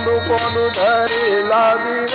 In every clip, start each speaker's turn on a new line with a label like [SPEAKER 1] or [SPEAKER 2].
[SPEAKER 1] कोंडू कोंडू धरी लाजिन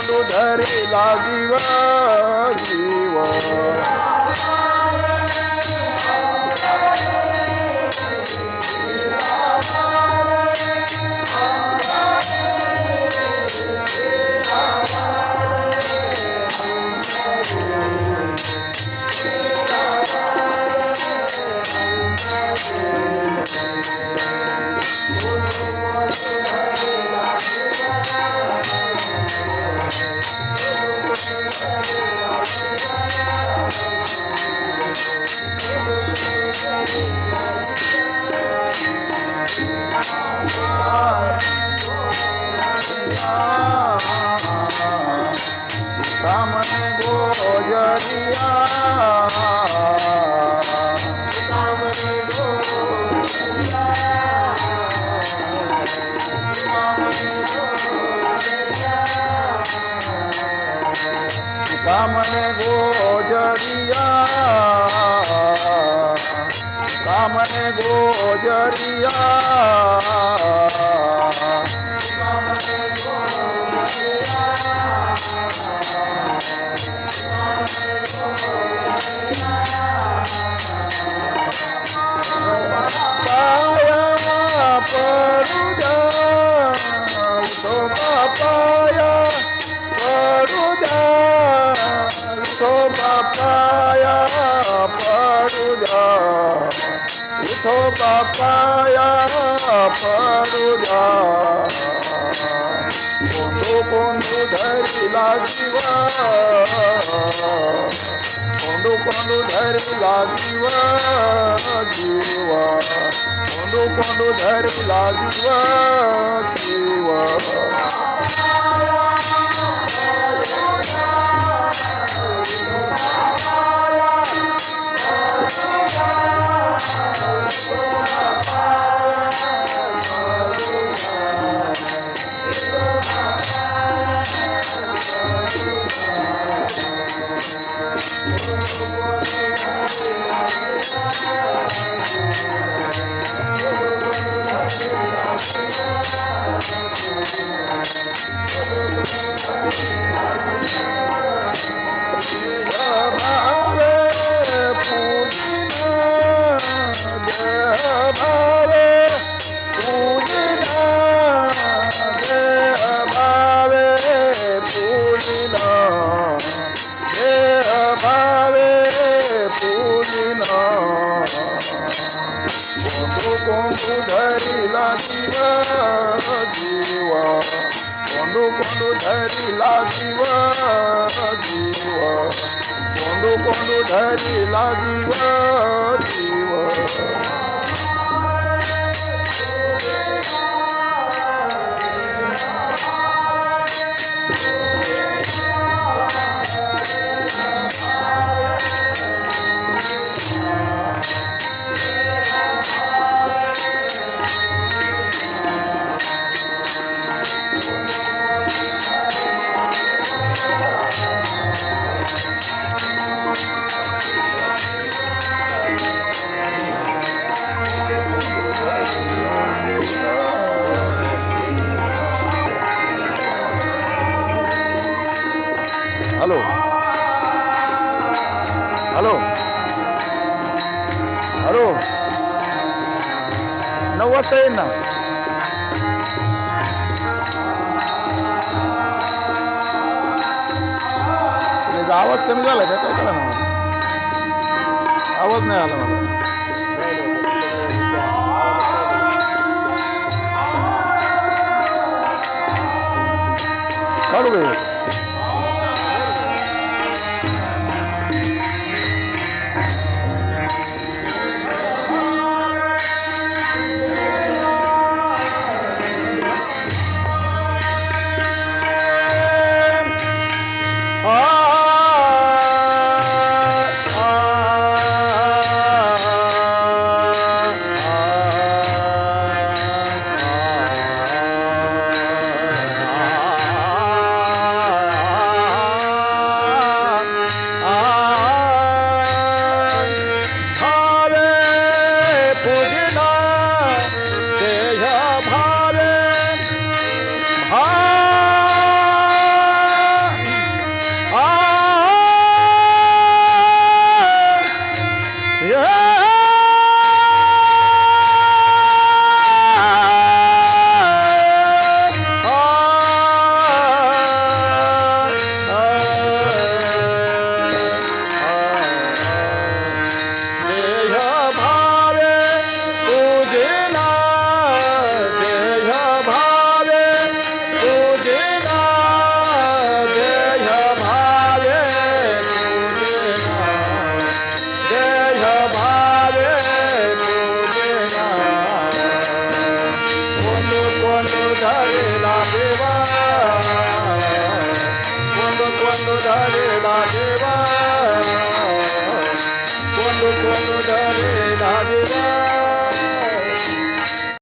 [SPEAKER 1] धरेला जीव जीव. કામને ગોજરિયા કામને ગોજરિયા. পাপায়া পারুরা বন্ধু বন্ধু ধরিলা জীবা। বন্ধু বন্ধু ধরিলা জীবা জীবা। বন্ধু বন্ধু ধরিলা कोंडू धरिला जीव जीव कोंडू कोंडू धरिला जीव जीव आवाज़ कमी झाला का? काय मला? आवाज़ नाही आला मला. काढू